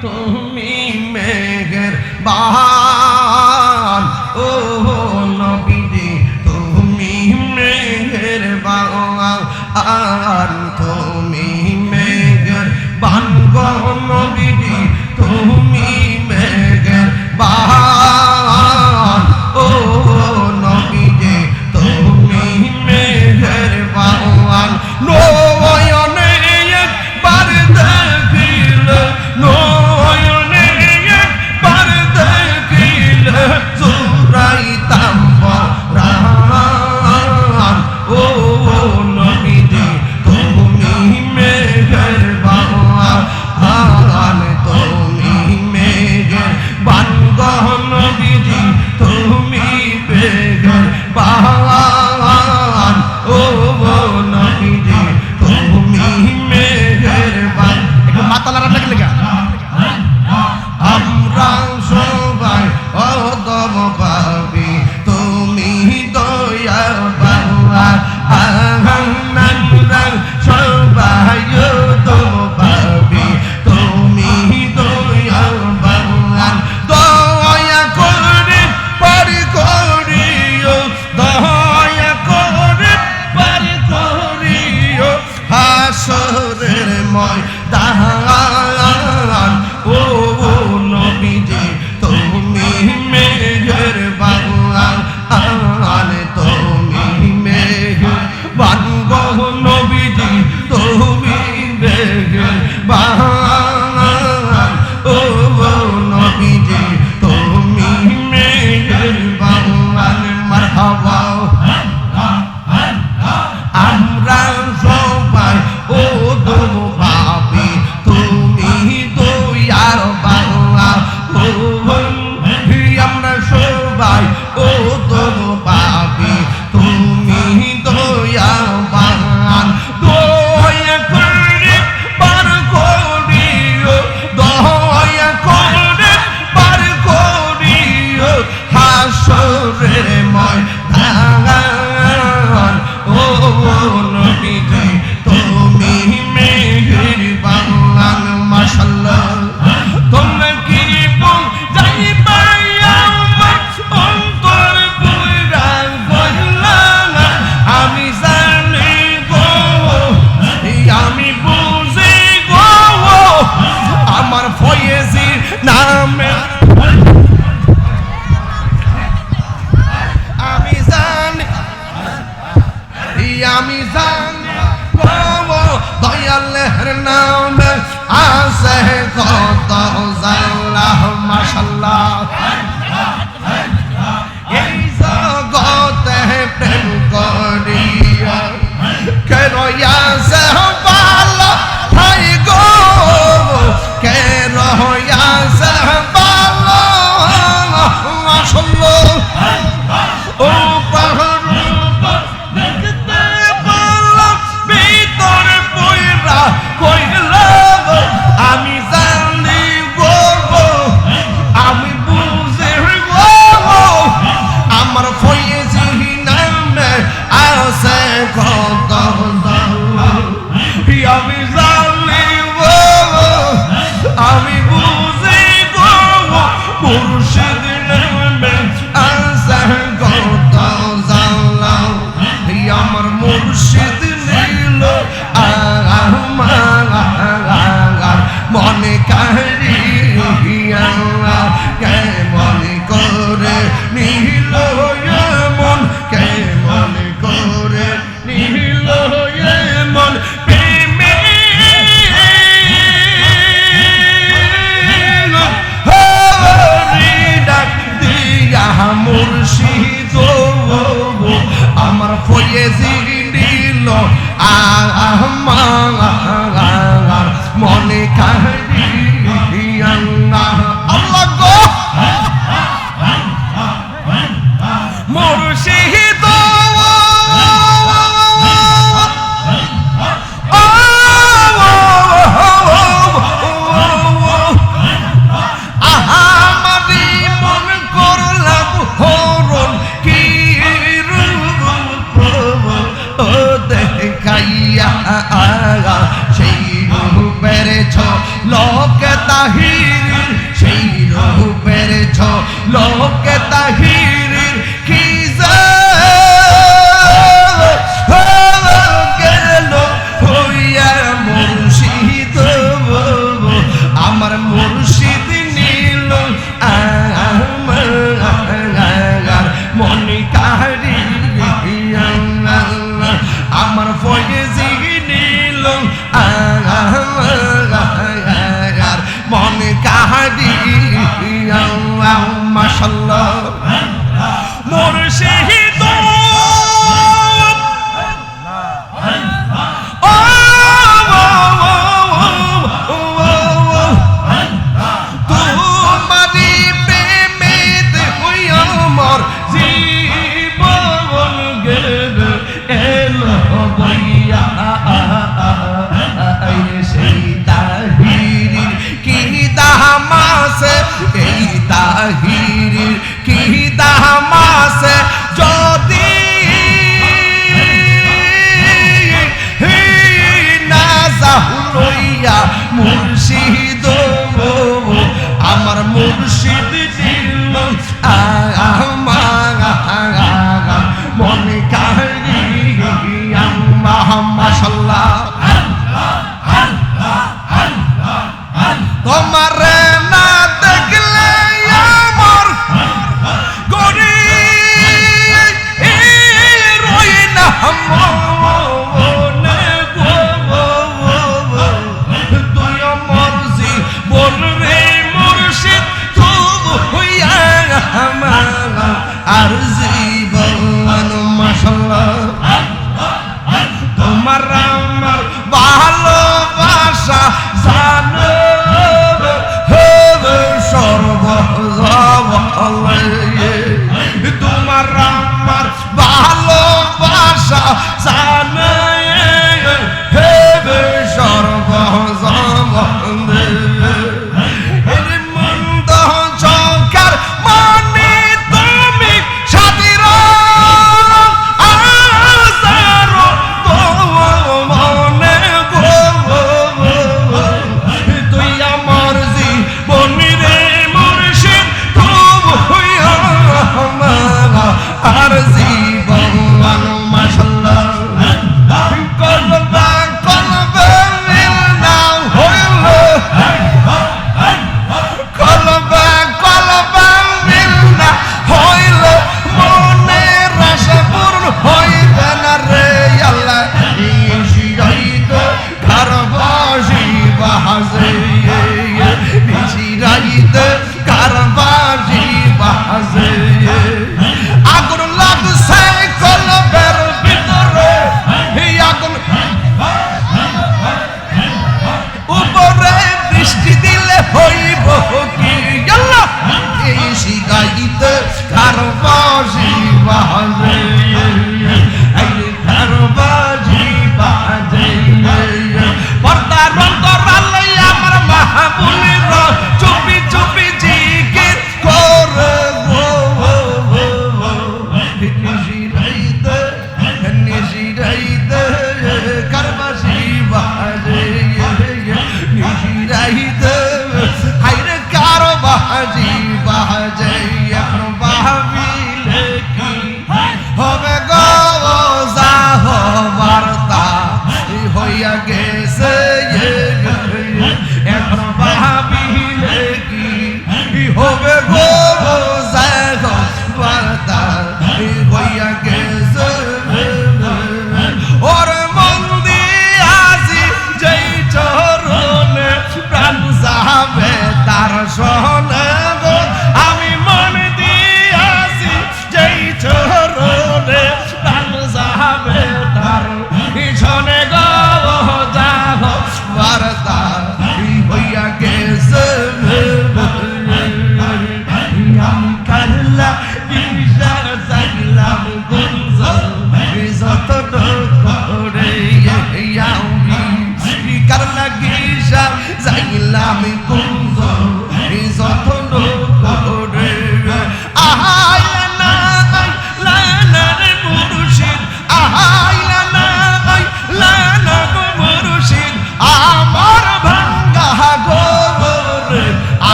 to হাসরের ময়দান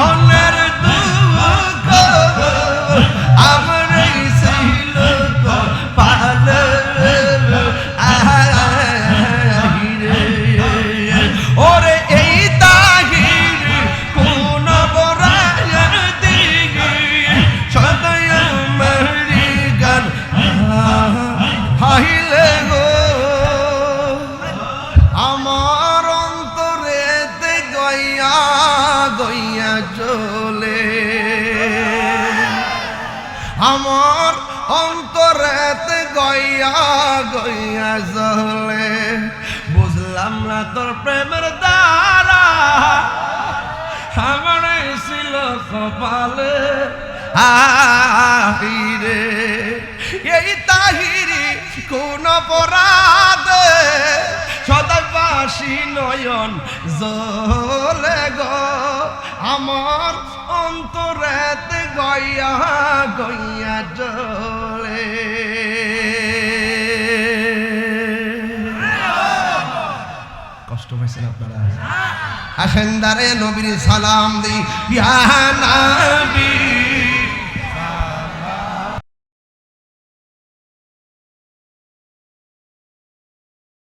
on চলে আমার অন্তরেতে গইয়া গইয়া চলে বুঝলাম না তোর প্রেমের দ্বারা। আমার ছিল কপালে আহিরে। এই তাহিরি কোন অপরাধে সদাই বাসি নয়ন জলে গো। আমার অন্তরেতে গইয়া গইয়া জলে কষ্ট পাইছেন আপনারা? আসেন দারে নবীর সালাম দি ইয়া নবী।